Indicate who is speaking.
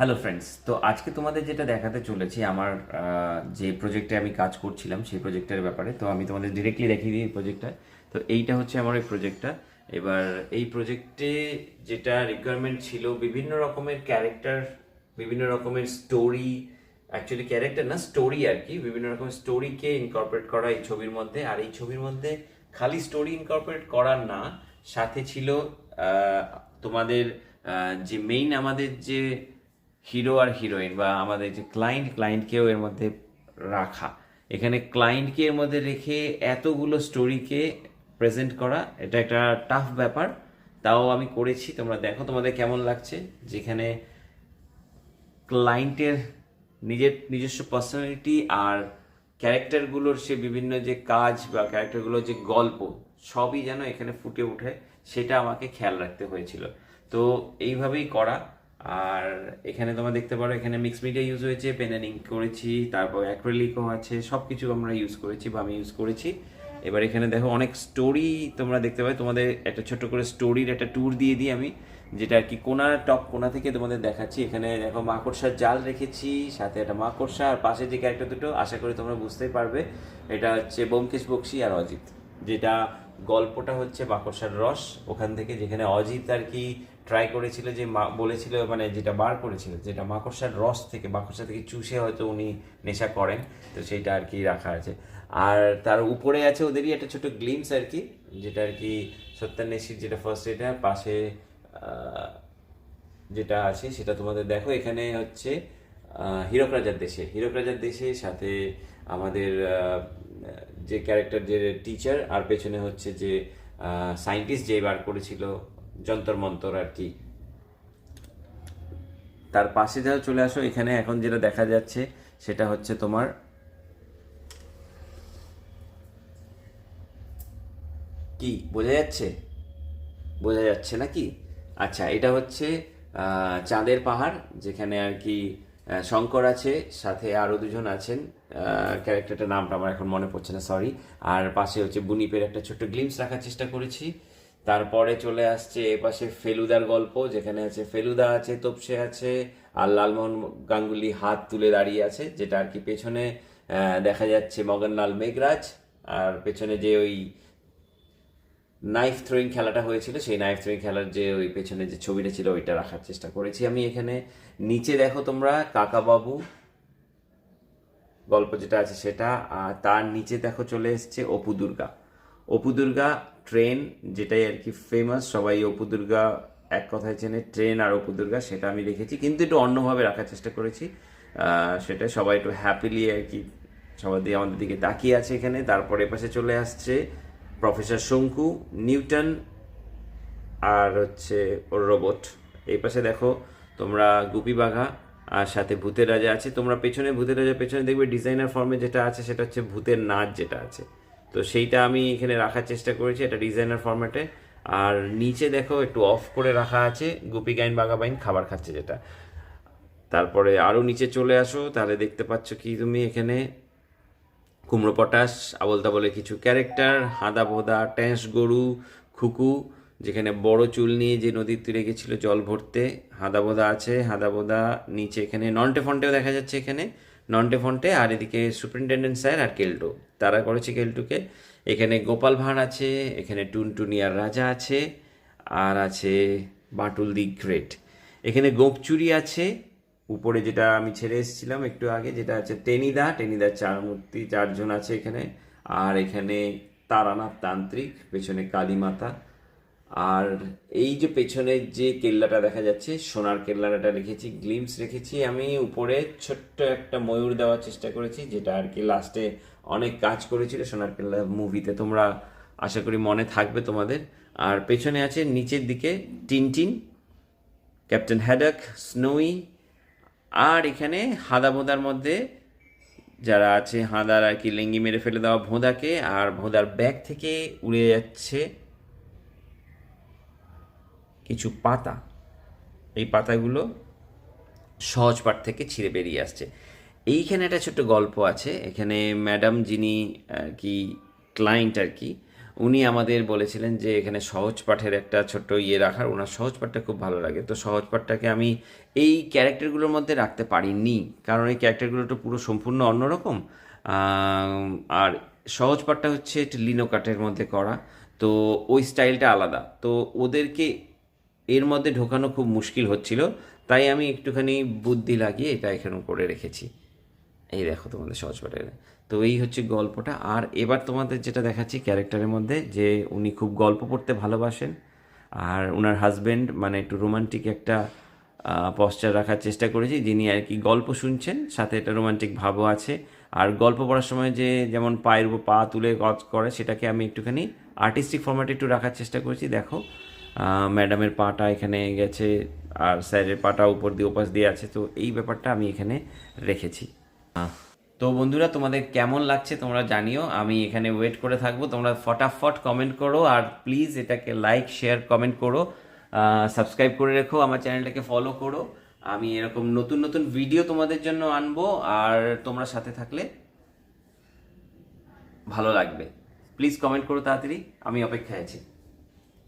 Speaker 1: Hello friends তো আজকে তোমাদের যেটা দেখাতে চলেছি, আমার যে প্রজেক্টে আমি কাজ করছিলাম, সেই প্রজেক্টের ব্যাপারে, তো আমি তোমাদের ডিরেক্টলি দেখিয়ে দিই এই প্রজেক্টটা তো এইটা হচ্ছে আমার এই প্রজেক্টটা এবার এই প্রজেক্টে যেটা রিকোয়ারমেন্ট ছিল, বিভিন্ন রকমের ক্যারেক্টার বিভিন্ন রকমের স্টোরি অ্যাকচুয়ালি ক্যারেক্টার না স্টোরি আর কি, বিভিন্ন রকমের স্টোরিকে ইনকর্পোরেট করা এই ছবির মধ্যে। আর এই ছবির মধ্যে খালি স্টোরি ইনকর্পোরেট করার না, সাথে ছিল তোমাদের যে মেইন আমাদের যে হিরো আর হিরোইন বা আমাদের যে ক্লায়েন্ট ক্লায়েন্টকেও এর মধ্যে রাখা। এখানে ক্লায়েন্টকে এর মধ্যে রেখে এতগুলো স্টোরিকে প্রেজেন্ট করা, এটা একটা টাফ ব্যাপার। তাও আমি করেছি, তোমরা দেখো তোমাদের কেমন লাগছে। যেখানে ক্লায়েন্টের নিজের নিজস্ব পার্সোনালিটি আর ক্যারেক্টারগুলোর সে বিভিন্ন যে কাজ বা ক্যারেক্টারগুলোর যে গল্প, সবই যেন এখানে ফুটে ওঠে, সেটা আমাকে খেয়াল রাখতে হয়েছিল। তো এইভাবেই করা। আর এখানে তোমরা দেখতে পারো, এখানে মিক্স মিডিয়া ইউজ হয়েছে পেন অ্যান্ড ইঙ্ক করেছি, তারপর অ্যাক্রেলিকও আছে সব কিছু আমরা ইউজ করেছি বা আমি ইউজ করেছি। এবার এখানে দেখো অনেক স্টোরি তোমরা দেখতে পাবে, তোমাদের একটা ছোট করে স্টোরির একটা ট্যুর দিয়ে দিই আমি, যেটা আর কি কোনা টপ কোনা থেকে তোমাদের দেখাচ্ছি। এখানে দেখো মাকড়সার জাল রেখেছি, সাথে একটা মাকড়সা, আর পাশে যে ক্যারেক্টার দুটো, আশা করি তোমরা বুঝতেই পারবে, এটা হচ্ছে ব্যোমকেশ বক্সি আর অজিত। যেটা গল্পটা হচ্ছে মাকড়সার রস, ওখান থেকে যেখানে অজিত আর কি ট্রাই করেছিল যে মা- বলেছিল মানে যেটা বার করেছিল, যেটা মাকড়সার রস থেকে, মাকড়সা থেকে চুষে হয়তো উনি নেশা করেন, তো সেইটা আর কি রাখা আছে। আর তার উপরে আছে ওদেরই একটা ছোট গ্লিমস আর কি, যেটা আর কি সত্যান্বেষীর যেটা ফার্স্ট এটা, পাশে যেটা আছে সেটা তোমাদের দেখো, এখানে হচ্ছে হীরক রাজার দেশে। হীরক রাজার দেশে সাথে আমাদের যে ক্যারেক্টার যে টিচার আর পেছনে হচ্ছে যে সায়েন্টিস্ট যে বার করেছিল যন্তর মন্তর আর কি। তার পাশে যারা চলে আসো। এখানে এখন যেটা দেখা যাচ্ছে, সেটা হচ্ছে তোমার কি? বোঝা যাচ্ছে? বোঝা যাচ্ছে নাকি? আচ্ছা এটা হচ্ছে চাঁদের পাহাড়, যেখানে আর কি শঙ্কর আছে, সাথে আরও দুজন আছেন। ক্যারেক্টারটার নামটা আমার এখন মনে পড়ছে না সরি আর পাশে হচ্ছে বুনিপের একটা ছোট্ট গ্লিমস রাখার চেষ্টা করেছি। তারপরে চলে আসছে এ পাশে ফেলুদার গল্প, যেখানে আছে ফেলুদা আছে, তোপসে আছে আর লালমোহন গাঙ্গুলি হাত তুলে দাঁড়িয়ে আছে, যেটা আর কি পেছনে দেখা যাচ্ছে মগনলাল মেঘরাজ আর পেছনে যে ওই নাইফ থ্রোয়িং খেলাটা হয়েছিল, সেই নাইফ থ্রোয়িং খেলার যে ওই পেছনে যে ছবিটা ছিল, ওইটা রাখার চেষ্টা করেছি আমি এখানে। নিচে দেখো তোমরা কাকাবাবু, গল্প যেটা আছে সেটা, আর তার নিচে দেখো চলে এসছে অপু দুর্গা। অপু দুর্গা ট্রেন, যেটাই আর কি ফেমাস সবাই অপু দুর্গা এক কথায় চেনে, ট্রেন আর অপু দুর্গা, সেটা আমি রেখেছি কিন্তু একটু অন্যভাবে রাখার চেষ্টা করেছি। সেটা সবাই একটু হ্যাপিলি আর কি সবাই দিয়ে আমাদের দিকে তাকিয়ে আছে এখানে। তারপরে পাশে চলে আসছে প্রফেসর শঙ্কু, নিউটন আর হচ্ছে ওর রোবট এই পাশে দেখো তোমরা গুপি বাঘা আর সাথে ভূতের রাজা আছে। তোমরা পেছনে, ভূতের রাজা পেছনে দেখবে ডিজাইনার ফর্মে যেটা আছে, সেটা হচ্ছে ভূতের নাচ যেটা আছে। তো সেইটা আমি এখানে রাখার চেষ্টা করেছি এটা ডিজাইনার ফর্ম্যাটে আর নিচে দেখো একটু অফ করে রাখা আছে, গুপি গাইন, বাঘা বাইন খাবার খাচ্ছে যেটা। তারপরে আরও নিচে চলে আসো, তাহলে দেখতে পাচ্ছ কি তুমি এখানে কুমড়ো পটাশ আবল তাবলে কিছু ক্যারেক্টার হাদা ভোদা ট্যাঁস গরু, খুকু, যেখানে বড় চুল নিয়ে যে নদীর তীরে গেছিল জল ভরতে, হাদা ভোদা আছে, হাদা ভোদা নিচে এখানে, নন্টে ফন্টেও দেখা যাচ্ছে এখানে। নন্টে ফন্টে, আর এদিকে সুপারিনটেন্ডেন্ট স্যার আর কেল্টো। তারা করেছে কেল্টুকে। এখানে গোপাল ভাঁড় আছে, এখানে টুনটুনিয়ার রাজা আছে, আর আছে বাটুল দি গ্রেট। এখানে গোপচুরি আছে, উপরে যেটা আমি ছেড়ে এসেছিলাম একটু আগে, যেটা আছে টেনিদা। টেনিদার চার মূর্তি, চারজন আছে এখানে। আর এখানে তারানাথ তান্ত্রিক, পেছনে কালী মাতা আর এই যে পেছনে যে কেল্লাটা দেখা যাচ্ছে, সোনার কেল্লাটা রেখেছি, গ্লিমস রেখেছি, আমি উপরে ছোট্ট একটা ময়ূর দেওয়ার চেষ্টা করেছি, যেটা আর কি লাস্টে অনেক কাজ করেছিল সোনার কেল্লা মুভিতে তোমরা আশা করি মনে থাকবে তোমাদের। আর পেছনে আছে নিচের দিকে টিনটিন, ক্যাপ্টেন হ্যাডক স্নোই আর এখানে হাদা ভোঁদার মধ্যে যারা আছে, হাদার আর কি লেঙ্গি মেরে ফেলে দেওয়া ভোঁদাকে, আর ভোঁদার ব্যাগ থেকে উড়ে যাচ্ছে কিছু পাতা। এই পাতাগুলো সহজ পাঠ থেকে ছিঁড়ে বেরিয়ে আসছে। এইখানে একটা ছোট্ট গল্প আছে। এখানে ম্যাডাম যিনি আর কি, ক্লায়েন্ট আর কি, উনি আমাদের বলেছিলেন যে এখানে সহজ পাঠের একটা ছোট্ট ইয়ে রাখার। ওনার সহজ পাঠটা খুব ভালো লাগে। তো সহজ পাঠটাকে আমি এই ক্যারেক্টারগুলোর মধ্যে রাখতে পারিনি। কারণ এই ক্যারেক্টারগুলো তো পুরো সম্পূর্ণ অন্যরকম। আর সহজ পাঠটা হচ্ছে একটু লিনো কাটের মধ্যে করা। তো ওই স্টাইলটা আলাদা। তো ওদেরকে এর মধ্যে ঢোকানো খুব মুশকিল হচ্ছিল, তাই আমি একটুখানি বুদ্ধি লাগিয়ে এটা এখানে করে রেখেছি। এই দেখো তোমাদের সহজ পাঠের। তো এই হচ্ছে গল্পটা। আর এবার তোমাদের যেটা দেখাচ্ছি ক্যারেক্টারের মধ্যে, যে উনি খুব গল্প পড়তে ভালোবাসেন, আর ওনার হাজবেন্ড মানে একটু রোমান্টিক একটা পশ্চার রাখার চেষ্টা করেছি, যিনি আর কি গল্প শুনছেন, সাথে একটা রোমান্টিক ভাবও আছে। আর গল্প পড়ার সময় যে যেমন পায়ের উপর পা তুলে কাজ করে, সেটাকে আমি একটুখানি আর্টিস্টিক ফর্ম্যাটে একটু রাখার চেষ্টা করেছি। দেখো ম্যাডামের পাটা এখানে গেছে আর স্যারের পাটা উপর দিয়ে, ওপাশ দিয়ে আছে। তো এই ব্যাপারটা আমি এখানে রেখেছি। তো বন্ধুরা, তোমাদের কেমন লাগছে তোমরা জানিও। আমি এখানে ওয়েট করে থাকব। তোমরা ফটাফট কমেন্ট করো আর প্লিজ এটাকে লাইক শেয়ার কমেন্ট করো। সাবস্ক্রাইব করে রেখো, আমার চ্যানেলটাকে ফলো করো। আমি এরকম নতুন নতুন ভিডিও তোমাদের জন্য আনব আর তোমরা সাথে থাকলে ভালো লাগবে। প্লিজ কমেন্ট করো তাড়াতাড়ি। আমি অপেক্ষায় আছি।